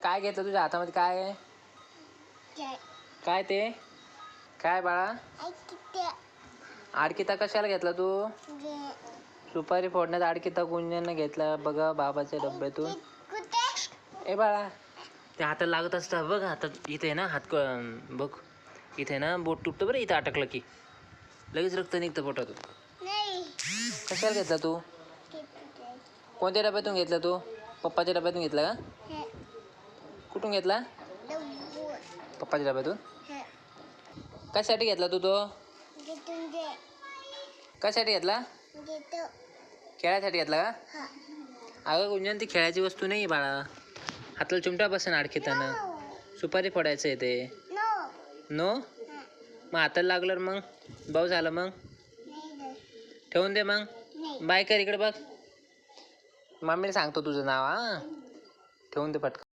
काय घेतलं तुझ्या हातामध्ये काय आहे? काय? ते? काय बाळा? आडकिता कशाला घेतला तू? सुपारी फोडण्यात आडकिता गुंजन घेतला. बघा बाबाच्या डब्यातून. ए बाळा ते हाताला लागत असतं. बघ हातात इथे ना हात बघ. इथे ना बोट तुटतं बरं इथं अटकलं की. लगेच रक्त निघतं पोटातून. कशाला घेतला तू? कोणत्या डब्यातून घेतला तू? पप्पाच्या डब्यातून घेतला का? कुठून घेतला? पप्पाच्या डब्यातून? कशासाठी घेतला तू तो? कशासाठी घेतला? खेळायसाठी घेतला का? अगं गुंजन ती खेळायची वस्तू नाही बाळा. हाताला चिमटा बसन आडखेतानं. सुपारी फोडायचं आहे ते. नो? मग हाताला लागलं मग? भाऊ झालं मग? ठेवून दे मग. बाय कर इकडे बघ. मम्मीने सांगतो तुझं नाव हा. ठेवून दे पटकन.